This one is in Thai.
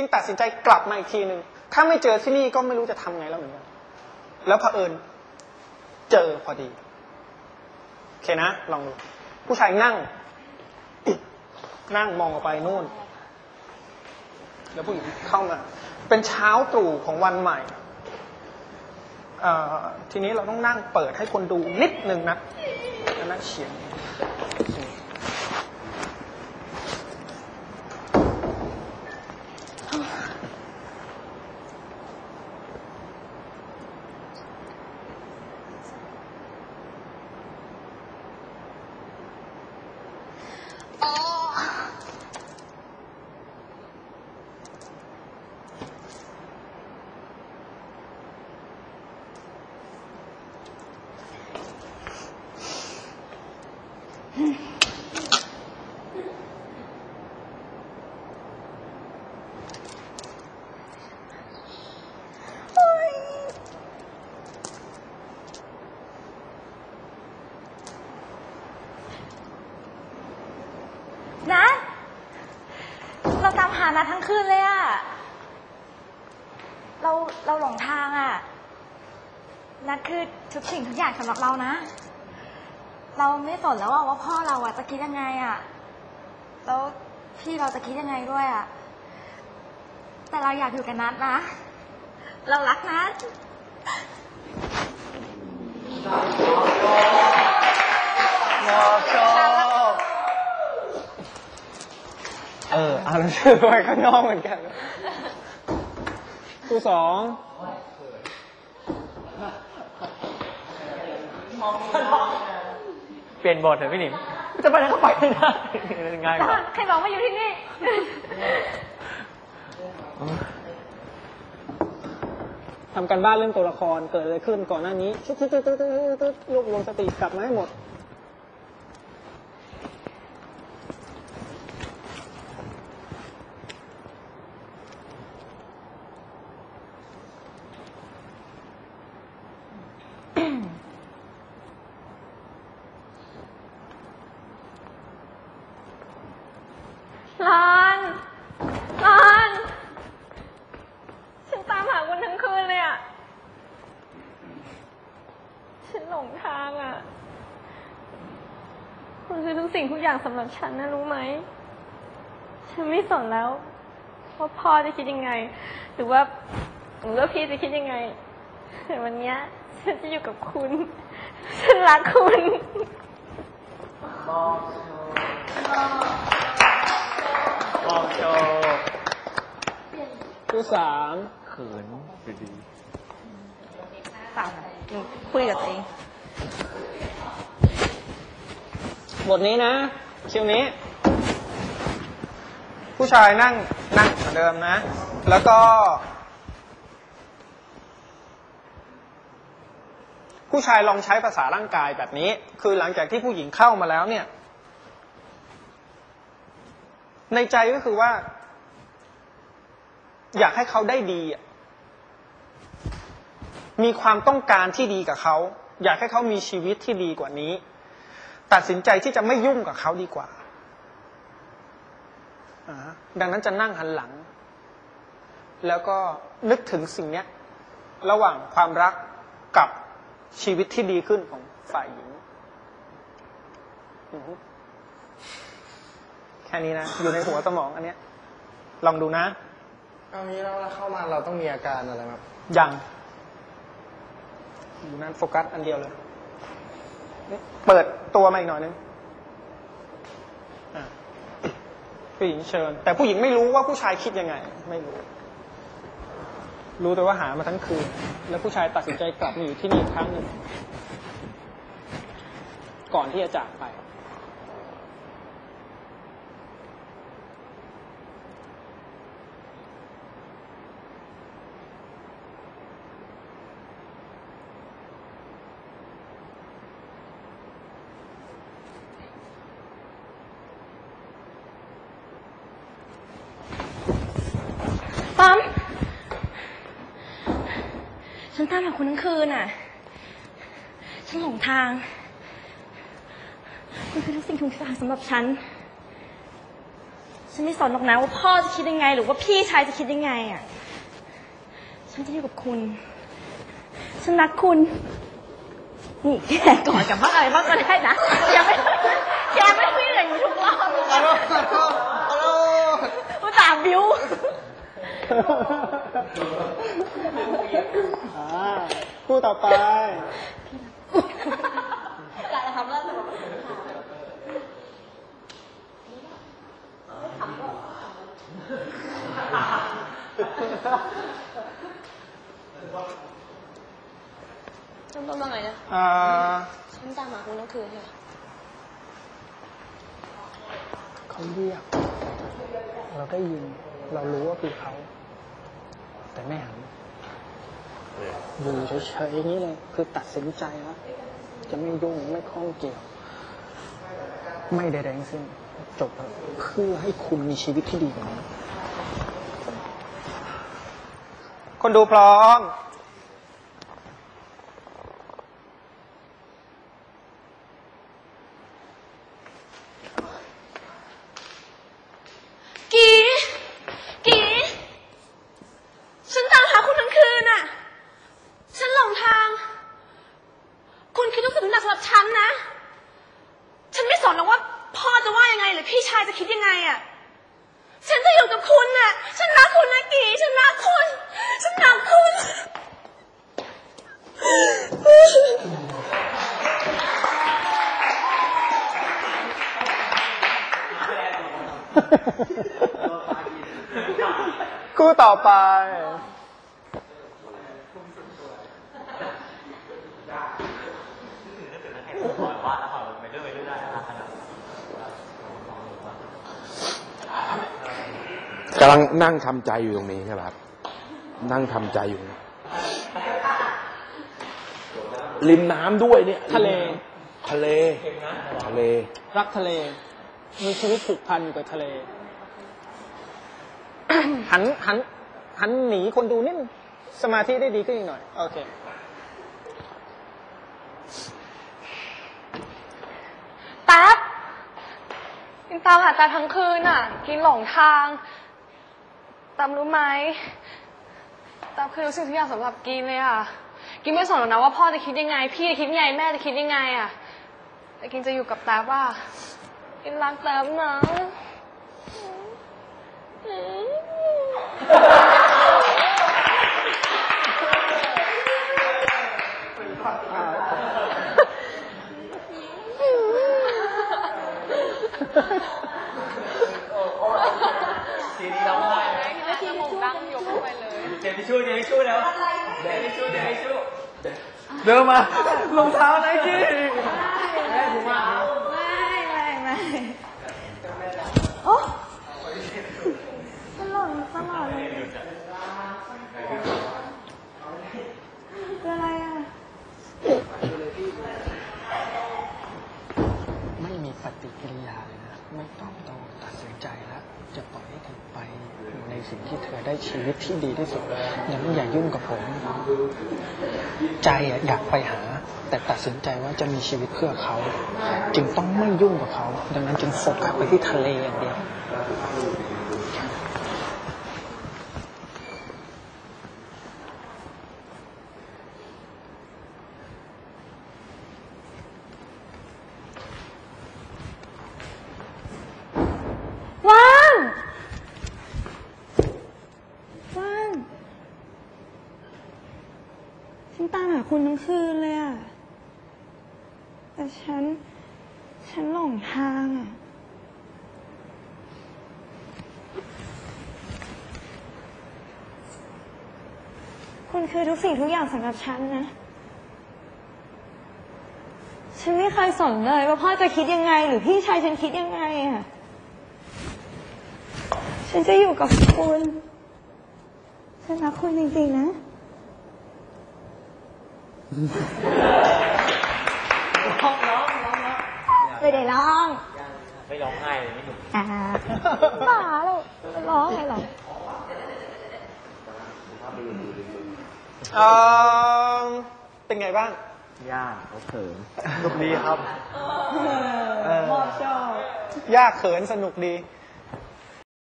จึงตัดสินใจกลับมาอีกทีหนึ่งถ้าไม่เจอที่นี่ก็ไม่รู้จะทำไงแล้วเหมือนกันแล้วเผอิญเจอพอดีโอเคนะ ลองดูผู้ชายนั่ง นั่งมองออกไปนู่น แล้วผู้หญิงเข้ามา เป็นเช้าตรู่ของวันใหม่ทีนี้เราต้องนั่งเปิดให้คนดูนิดนึงนะนั่งเฉียง คืนเลยอะเราเราหลงทางอะนัดคือทุกสิ่งทุกอย่างสำหรับเรานะ เราไม่สนแล้วอะว่าพ่อเราอะจะคิดยังไงอะแล้วพี่เราจะคิดยังไงด้วยอะแต่เราอยากอยู่กับนัดนะ เรารักนัด เออเอาแล้วชื่อไปข้างนอกเหมือนกันคู่สองเปลี่ยนบทเถอะพี่หนิม จะไปไหนก็ไปไม่ได้ง่ายกว่าใครบอกว่าอยู่ที่นี่ ทำการบ้านเรื่องตัวละครเกิดอะไรขึ้นก่อนหน้านี้ชุดชุดชุดชุดชุดชุดรวบรวมสติกลับมาให้หมด รอนรอน ฉันตามหาคุณทั้งคืนเลยอะ ฉันหลงทางอะ คุณคือทุก สิ่งทุกอย่างสำหรับฉันนะรู้ไหม ฉันไม่สนแล้วว่าพ่อจะคิดยังไง หรือว่าหรือว่าพี่จะคิดยังไงแต่วันเนี้ยฉันจะอยู่กับคุณ ฉันรักคุณมองโชว์คู่สามเขินอยู่ดีเปล่าหนูคุยกับตัวเอง บทนี้นะ คิวนี้ ผู้ชายนั่งนั่งเหมือนเดิมนะ แล้วก็ ผู้ชายลองใช้ภาษาร่างกายแบบนี้ คือหลังจากที่ผู้หญิงเข้ามาแล้วเนี่ย ในใจก็คือว่า อยากให้เขาได้ดี มีความต้องการที่ดีกับเขา อยากให้เขามีชีวิตที่ดีกว่านี้ ตัดสินใจที่จะไม่ยุ่งกับเขาดีกว่าอ่าฮะดังนั้นจะนั่งหันหลัง แล้วก็นึกถึงสิ่งเนี้ยระหว่างความรักกับชีวิตที่ดีขึ้นของฝ่ายหญิงอือฮึแค่นี้นะ อยู่ในหัวสมองอันเนี้ย ลองดูนะเอางี้แล้วเข้ามาเราต้องมีอาการอะไรไหมครับยังอยู่นั้นโฟกัสอันเดียวเลย เปิดตัวมาอีกหน่อยนึงผู้หญิงเชิญ แต่ผู้หญิงไม่รู้ว่าผู้ชายคิดยังไง ไม่รู้ รู้แต่ว่าหามาทั้งคืน แล้วผู้ชายตัดสินใจกลับมาอยู่ที่นี่อีกครั้งหนึ่ง ก่อนที่จะจากไป ตามหาคุณทั้งคืนน่ะ ฉันหลงทาง คุณคือทุกสิ่งทุกอย่างสำหรับฉันฉัน ฉันไม่สนหรอกนะว่าพ่อจะคิดยังไง หรือว่าพี่ชายจะคิดยังไงอะ ฉันจะอยู่กับคุณ ฉันรักคุณ นี่แกก่อนกับบ้างอะไรบ้างก็ได้นะแกไม่แกไม่คุยอย่างนี้ทุกรอบเลยฮัลโหลนะฮัลโหลฮัลโหลอุตส่าห์บิ้วอ่า คู่ต่อไปการทำแล้วเริ่มต้นว่าไงนะอ่าฉันตามหาคุณทั้งคืนเลยเขาเรียกเราได้ยิน เรารู้ว่าคือเขา แต่ไม่หันอยู่เฉยๆอย่างนี้เลย คือตัดสินใจแล้วจะไม่ยุ่งไม่ข้องเกี่ยว ไม่ใดๆทั้งสิ้นจบแล้วเพื่อให้คุณมีชีวิตที่ดีกว่านี้คนดูพร้อม กี กี ฉันตามหาคุณทั้งคืนน่ะ ฉันหลงทาง คุณคิดทุกสิ่งทุกอย่างสำหรับฉันนะ ฉันไม่สนหรอกว่า พ่อจะว่ายังไง หรือพี่ชายจะคิดยังไงอะ ฉันจะอยู่กับคุณน่ะ ฉันรักคุณนะกี ฉันรักคุณ ฉันรักคุณ คู่ต่อไปกำลังนั่งทำใจอยู่ตรงนี้ใช่ไหมครับ นั่งทำใจอยู่ ริมน้ำด้วยเนี่ย ทะเล ทะเล ทะเล รักทะเล มีชีวิตผูกพันอยู่กับทะเล หันหันหันหนีคนดูนิดนึงสมาธิได้ดีขึ้นอีกหน่อย โอเค แป๊บกินตามหาตาทั้งคืนอะ กินหลงทาง ตามรู้ไหมตามคือรู้สึกทุกอย่างสำหรับกินเลยอะ กินไม่สนหรอกนะว่าพ่อจะคิดยังไง พี่จะคิดยังไง แม่จะคิดยังไงอะแต่กินจะอยู่กับต๊บอะ กินรักแต๊บนะอืมทีนี้ร้องไห้เลยแล้วจมูกดังยกเข้าไปเลย เจมิชูเจมิชูแล้วเจมิชูเจมิชูเดินมารองเท้าไนกี้ โอ้ตลอดตลอดเลยคืออะไรอะ ไม่มี ปฏิกิริยาเลยนะไม่ต้องต้ตัดสินใจแล้วจะปล่อยให้เธอไปอยู่ในสิ่งที่เธอได้ชีวิตที่ดีที่สุดอย่าไม่อย่ายุ่งกับผม ใจอยากไปหา แต่ตัดสินใจว่าจะมีชีวิตเพื่อเขา จึงต้องไม่ยุ่งกับเขา ดังนั้นจึงโฟกัสไปที่ทะเลอย่างเดียวางว่าง ฉันตามหาคุณทั้งคืนเลยอะแต่ฉัน ฉันหลงทางอะคุณคือทุกสิ่งทุกอย่างสำหรับฉันนะ ฉันไม่เคยสนเลยว่าพ่อจะคิดยังไง หรือพี่ชายฉันคิดยังไงอะฉันจะอยู่กับคุณ ฉันรักคุณจริงๆนะ ไม่ได้ร้อง ไม่ร้องไห้เลยไม่หนุกอ่าบ้าแล้วร้องอะไรหรอเอ่อเป็นไงบ้าง ยากเขาเขินสนุกดีครับมอบชอบยากเขินสนุกดี